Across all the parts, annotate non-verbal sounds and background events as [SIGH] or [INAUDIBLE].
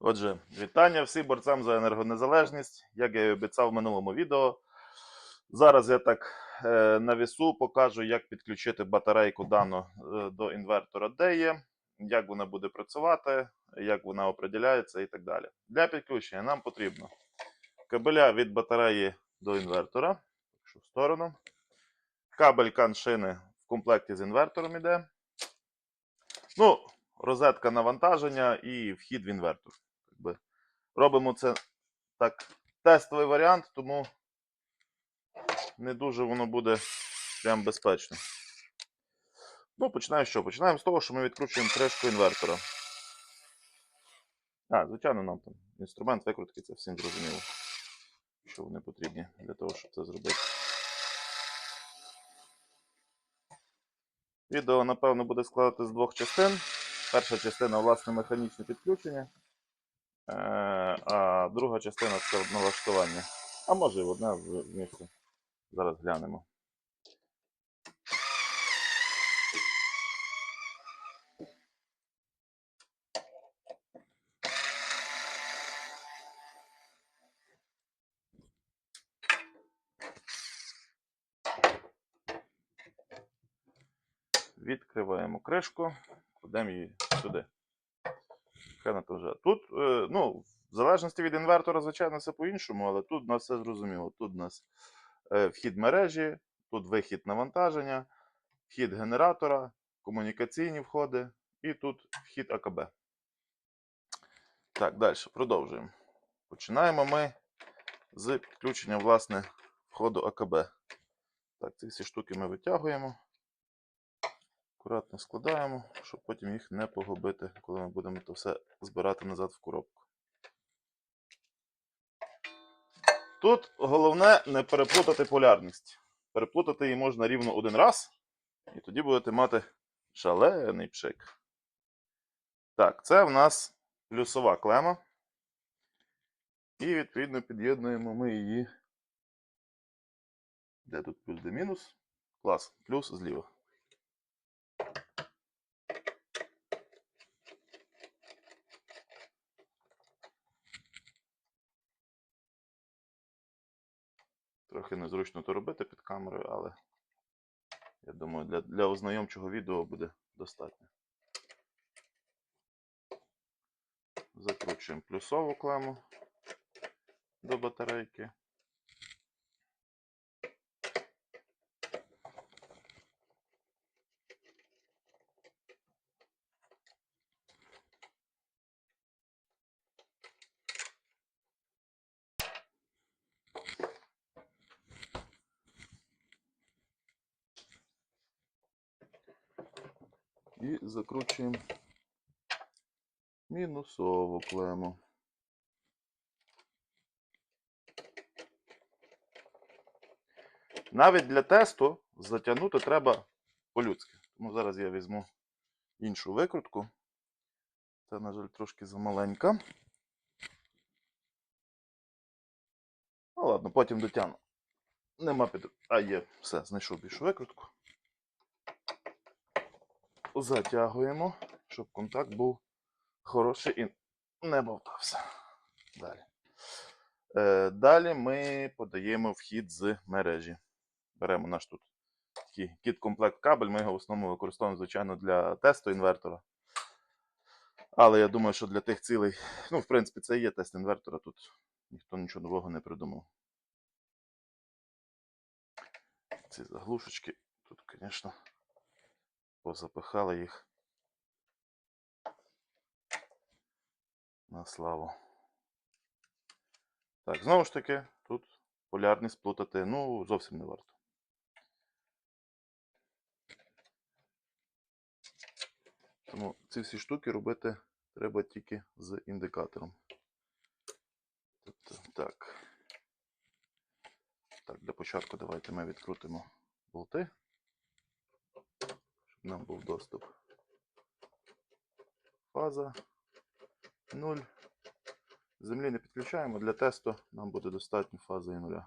Отже, вітання всім борцям за енергонезалежність. Як я і обіцяв в минулому відео. Зараз я так е, на вісу покажу, як підключити батарейку дану е, до інвертора DE, як вона буде працювати, як вона определяється і так далі. Для підключення нам потрібно кабеля від батареї до інвертора, в сторону, кабель каншини в комплекті з інвертором іде. Ну, розетка навантаження і вхід в інвертор. Якби Робимо це так, тестовий варіант, тому не дуже воно буде прям безпечно. Ну, починаємо що? Починаємо з того, що ми відкручуємо кришку інвертора. А, звичайно, нам там інструмент викрутки, це всім зрозуміло, що вони потрібні для того, щоб це зробити. Відео, напевно, буде складати з двох частин. Перша частина власне механічне підключення, а друга частина це налаштування. А може в місці. Зараз глянемо. Відкриваємо кришку, кладемо її сюди. Хай на. Тут, е, ну, в залежності від інвертора, звичайно, все по-іншому, але тут у нас все зрозуміло. Тут у нас е, вхід мережі, тут вихід навантаження, вхід генератора, комунікаційні входи і тут вхід АКБ. Так, далі продовжуємо. Починаємо ми з підключення, власне, входу АКБ. Так, ці всі штуки ми витягуємо. Акуратно складаємо, щоб потім їх не погубити, коли ми будемо то все збирати назад в коробку. Тут головне не переплутати полярність. Переплутати її можна рівно один раз, і тоді будете мати шалений пшик. Так, це в нас плюсова клема. І відповідно під'єднуємо ми її. Де тут плюс, де мінус? Клас, плюс зліва. Трохи незручно то робити під камерою, але я думаю, для, для ознайомчого відео буде достатньо. Закручуємо плюсову клему до батарейки. І закручуємо мінусову клему. Навіть для тесту затягнути треба по-людськи. Тому зараз я візьму іншу викрутку. Це, на жаль, трошки замаленька. Ну ладно, потім дотягну. Нема під. А, є, все, знайшов більшу викрутку. Затягуємо, щоб контакт був хороший і не бовтався. Далі. Е, далі ми подаємо вхід з мережі. Беремо наш тут такий кіт-комплект кабель. Ми його в основному використовуємо, звичайно, для тесту інвертора. Але я думаю, що для тих цілей, ну, в принципі, це і є тест інвертора. Тут ніхто нічого нового не придумав. Ці заглушечки тут, звісно, позапихали їх на славу. Так, знову ж таки, тут полярність плутати, ну, зовсім не варто. Тому ці всі штуки робити треба тільки з індикатором. Тобто, так. Так, для початку давайте ми відкрутимо болти, нам був доступ. Фаза 0. Землі не підключаємо. Для тесту нам буде достатньо фази і нуля.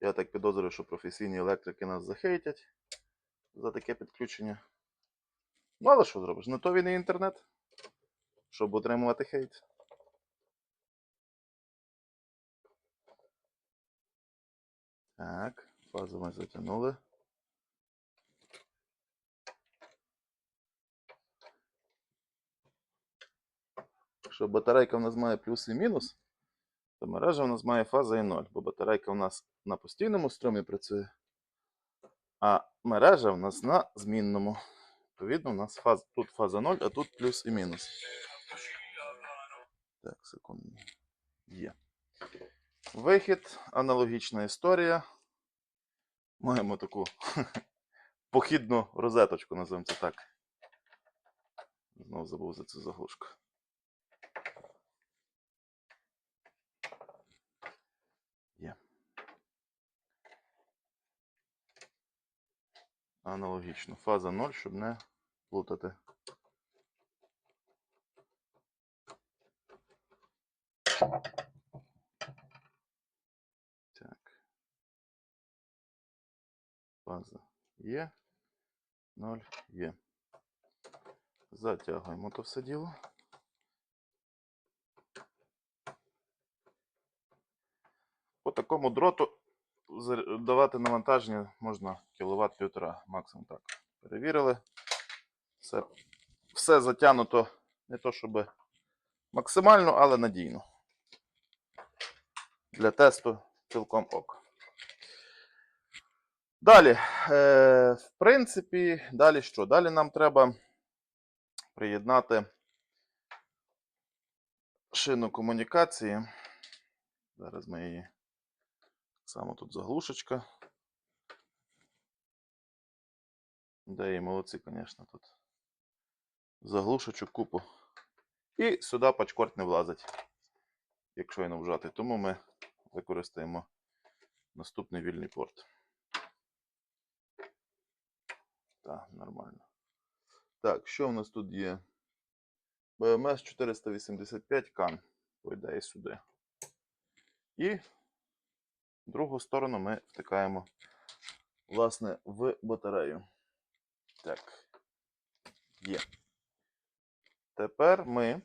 Я так підозрюю, що професійні електрики нас захейтять за таке підключення. Ну, але що зробиш? Не то він і інтернет, щоб отримувати хейт. Так, фазу ми затягнули. Якщо батарейка в нас має плюс і мінус, то мережа в нас має фаза і 0, бо батарейка в нас на постійному струмі працює, а мережа в нас на змінному. Відповідно, у нас фаз, тут фаза 0, а тут плюс і мінус. Так, секунду. Є. Вихід, аналогічна історія. Маємо таку [LAUGHS] похідну розеточку, називаємо це так. Знову забув за цю заглушку. Є. Аналогічно. Фаза 0, щоб не плутати. Так. Фаза є. 0 є. Затягуємо то все діло. По такому дроту давати навантаження можна кіловат півтора, максимум так. Перевірили. Все, все затягнуто не то щоб максимально, але надійно. Для тесту цілком ок. Далі, е, в принципі, далі що? Далі нам треба приєднати шину комунікації. Зараз ми її саме тут заглушечка. Де її молодці, звісно, тут. Заглушечок купу. І сюди пачкорд не влазить, якщо не вжати. Тому ми використаємо наступний вільний порт. Так, нормально. Так, що в нас тут є? BMS 485 CAN. По ідеї сюди. І другу сторону ми втикаємо, власне, в батарею. Так. Є. Тепер ми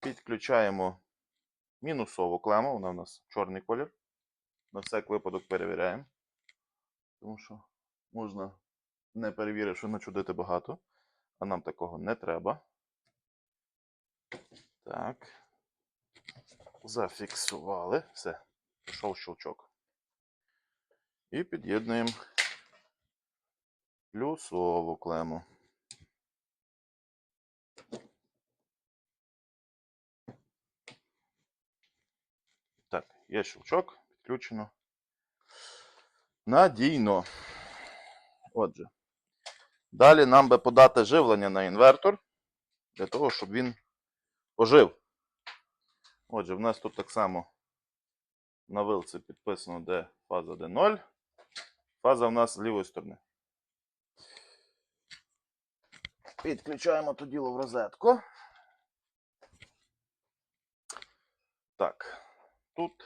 підключаємо мінусову клему. Вона в нас чорний колір. На всяк випадок перевіряємо. Тому що можна, не перевіривши, начудити багато. А нам такого не треба. Так. Зафіксували. Все. Пішов щелчок. І під'єднуємо плюсову клему. Так, є щелчок, підключено. Надійно. Отже. Далі нам би подати живлення на інвертор для того, щоб він ожив. Отже, в нас тут так само на вилці підписано, де фаза де 0. Фаза в нас з лівої сторони. Підключаємо то діло в розетку. Так. Тут,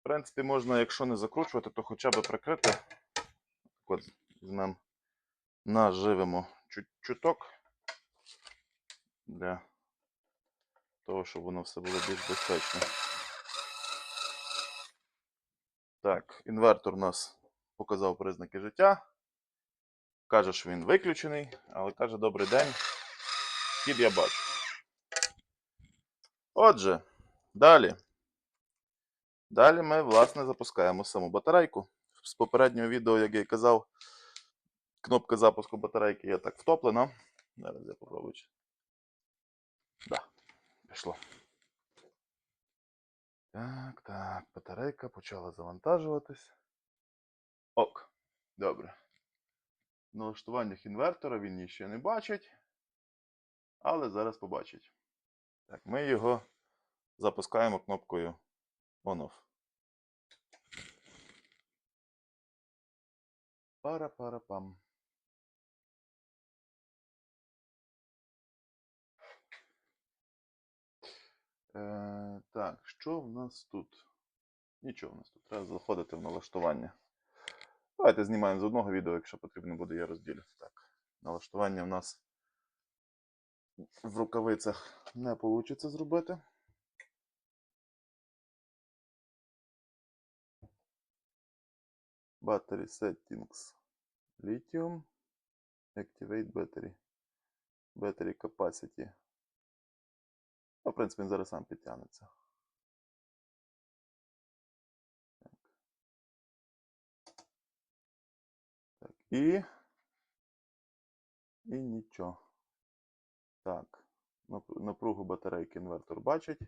в принципі, можна, якщо не закручувати, то хоча б прикрити. Так От, візьмемо, наживемо чуток для того, щоб воно все було більш безпечно. Так, інвертор у нас показав признаки життя. Каже, що він виключений, але каже, добрий день. Хід я бачу. Отже, далі. Далі ми, власне, запускаємо саму батарейку. З попереднього відео, як я і казав, кнопка запуску батарейки є так втоплена. Зараз я попробую. Да, пішло. Так, так, батарейка почала завантажуватись. Ок, добре. В налаштуваннях інвертора він її ще не бачить, але зараз побачить. Так, ми його запускаємо кнопкою On-Off. Пара-пара-пам. Е, так, що в нас тут? Нічого в нас тут. Треба заходити в налаштування. Давайте знімаємо з одного відео, якщо потрібно буде, я розділю. Так. Налаштування в нас в рукавицях не вийде зробити. Battery settings. Lithium. Activate battery. Battery capacity. Ну, в принципі, він зараз сам підтягнеться. Так. Так. І. І нічого. Так. Напругу батарейки інвертор бачить.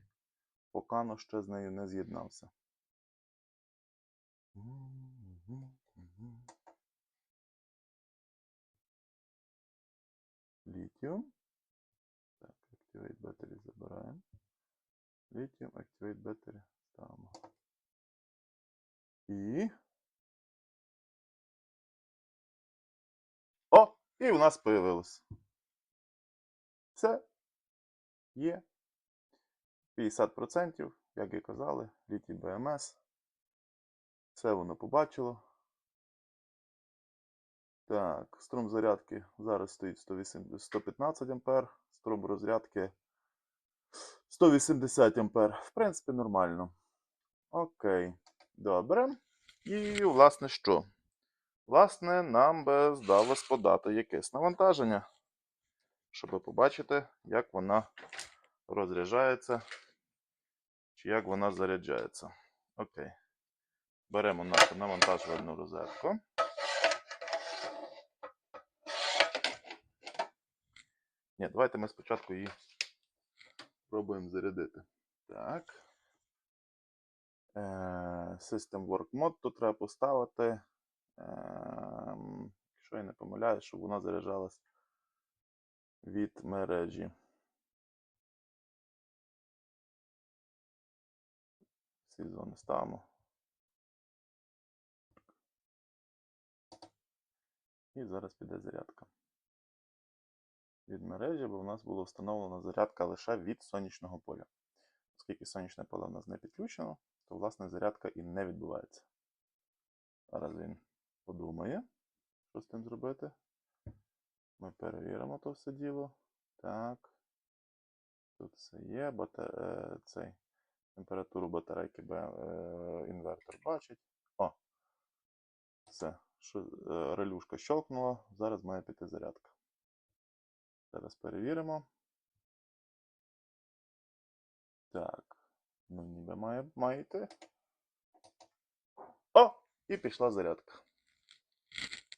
Поки но ще з нею не з'єднався. Літіум. Activate Battery забираємо. Lithium Activate Battery ставимо. І. О! І у нас появилось. Все. Є. 50%, як і казали, літій БМС. Все воно побачило. Так, струм зарядки зараз стоїть 108 115 ампер, струм розрядки 180 ампер. В принципі, нормально. Окей, добре. І, власне, що? Власне, нам би здалось подати якесь навантаження, щоб побачити, як вона розряджається, чи як вона заряджається. Окей. Беремо нашу навантажувальну розетку. Ні, давайте ми спочатку її спробуємо зарядити. Так. Е, System Work Mode тут треба поставити. Ем, Якщо я не помиляюсь, щоб вона заряджалась від мережі. Всі зони ставимо. І зараз піде зарядка. Від мережі, бо в нас була встановлена зарядка лише від сонячного поля. Оскільки сонячне поле в нас не підключено, то власне зарядка і не відбувається. Зараз він подумає, що з тим зробити. Ми перевіримо то все діло. Так. Тут все є. Бате... е, Цей. Температуру батарейки е, інвертор бачить. О! Все. Е, Релюшка щелкнула. Зараз має піти зарядка. Зараз перевіримо. Так. Ну, ніби має, має йти. О! І пішла зарядка.